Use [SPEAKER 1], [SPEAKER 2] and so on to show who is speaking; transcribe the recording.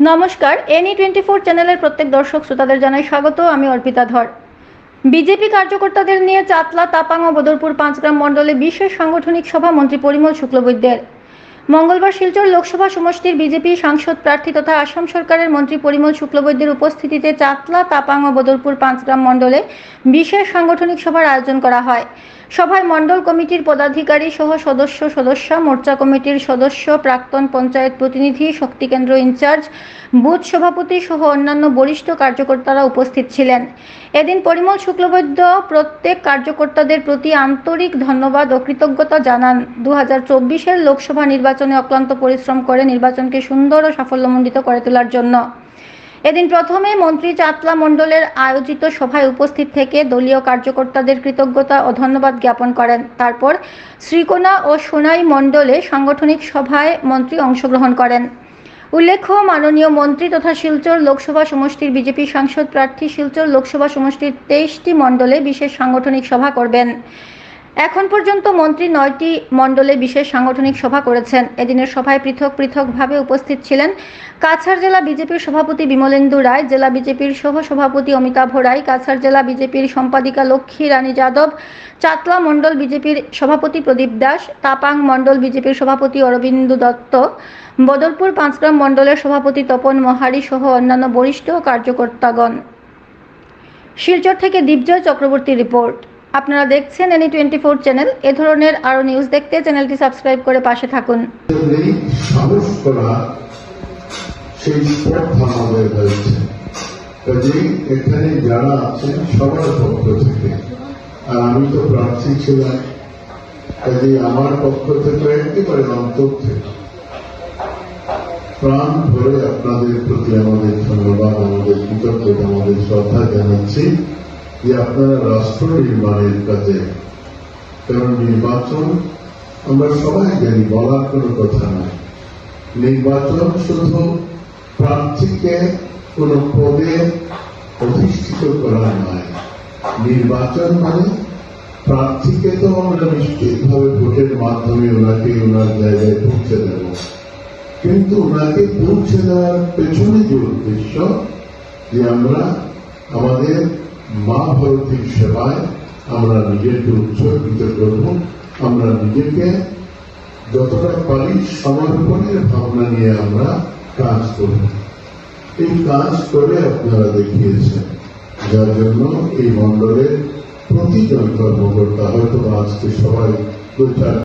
[SPEAKER 1] নমস্কার any twenty four চ্যানেলের প্রত্যেক দর্শক শ্রোতাদের জানাই স্বাগত, আমি অর্পিতা ধর। বিজেপি কার্যকর্তাদের নিয়ে চাতলা তাপাং ও বদরপুর পাঁচগ্রাম মণ্ডলে বিশেষ সাংগঠনিক সভা মন্ত্রী পরিমল শুক্লবৈদ্যের। মঙ্গলবার শিলচর লোকসভা সমষ্টির বিজেপি সাংসদ প্রার্থী তথা আসাম সরকারের মন্ত্রী পরিমল শুক্লবৈদ্যের উপস্থিতিতে চাতলা তাপাং ও বদরপুর পাঁচগ্রাম মণ্ডলে বিশেষ সাংগঠনিক সভার আয়োজন করা হয়। সভায় মণ্ডল কমিটির পদাধিকারী সহ সদস্য সদস্য, মোর্চা কমিটির সদস্য, প্রাক্তন পঞ্চায়েত প্রতিনিধি, শক্তি কেন্দ্র ইনচার্জ, বুথ সভাপতি সহ অন্যান্য বরিষ্ঠ কার্যকর্তারা উপস্থিত ছিলেন। এদিন পরিমল শুক্লবৈদ্য প্রত্যেক কার্যকর্তাদের প্রতি আন্তরিক ধন্যবাদ ও কৃতজ্ঞতা জানান। দু হাজার লোকসভা নির্বাচনে অক্লান্ত পরিশ্রম করে নির্বাচনকে সুন্দর ও সাফল্যমণ্ডিত করে তোলার জন্য। এদিন প্রথমে মন্ত্রী চাতলা মণ্ডলের আয়োজিত সভায় উপস্থিত থেকে দলীয় কার্যকর্তাদের কৃতজ্ঞতা ও ধন্যবাদ জ্ঞাপন করেন। তারপর শ্রীকোনা ও সোনাই মণ্ডলে সাংগঠনিক সভায় মন্ত্রী অংশগ্রহণ করেন। উল্লেখ্য, মাননীয় মন্ত্রী তথা শিলচর লোকসভা সমষ্টির বিজেপি সাংসদ প্রার্থী শিলচর লোকসভা সমষ্টির তেইশটি মণ্ডলে বিশেষ সাংগঠনিক সভা করবেন। এখন পর্যন্ত মন্ত্রী নয়টি মণ্ডলে বিশেষ সাংগঠনিক সভা করেছেন। এদিনের সভায় পৃথক পৃথকভাবে উপস্থিত ছিলেন কাছাড় জেলা বিজেপির সভাপতি বিমলেন্দু রায়, জেলা বিজেপির সহ সভাপতি অমিতাভ রায়, কাছাড় জেলা বিজেপির সম্পাদিকা লক্ষ্মী রানী যাদব, চাতলা মণ্ডল বিজেপির সভাপতি প্রদীপ দাস, তাপাং মণ্ডল বিজেপির সভাপতি অরবিন্দু দত্ত, বদরপুর পাঁচগ্রাম মণ্ডলের সভাপতি তপন মহারি সহ অন্যান্য বরিষ্ঠ কার্যকর্তাগণ। শিলচর থেকে দীপজয় চক্রবর্তী রিপোর্ট। আপনারা দেখছেন এনি টোয়েন্টি ফোর চ্যানেল। এ ধরনের আরও নিউজ দেখতে চ্যানেলটি সাবস্ক্রাইব করে পাশে থাকুন।
[SPEAKER 2] এখানে যারা আছেন, সবার পক্ষ থেকে। আর আমি তো প্রার্থী ছিলাম। কাজেই আমার পক্ষ থেকে অন্তর থেকে। প্রাণ ভরে আপনাদের প্রতি আমাদের ধন্যবাদ, আমাদের কৃতজ্ঞতা, আমাদের শ্রদ্ধা জানাচ্ছি। যে আপনারা রাষ্ট্র নির্মাণের কাজে কারণ নির্বাচন আমরা সবাই জানি বলার কোনো কথা নাই নির্বাচন শুধু প্রার্থীকে কোন পদে অধিষ্ঠিত করা নয় নির্বাচন মানে প্রার্থীকে তো আমরা নিশ্চিতভাবে ভোটের মাধ্যমে ওনাকে ওনার জায়গায় পৌঁছে দেব কিন্তু ওনাকে পৌঁছে দেওয়ার পেছনে যে উদ্দেশ্য যে আমরা আমাদের মা ভারতীর সেবায়, আমরা নিজেকে উৎসর্গিত করব, আমরা নিজেকে যতটা পারি সমর্পণের ভাবনা নিয়ে আমরা কাজ করব। এই কাজ করে আপনারা দেখিয়েছেন, যার জন্য এই মণ্ডলের প্রতিজন কর্মকর্তা হয়তো আজকে সবাই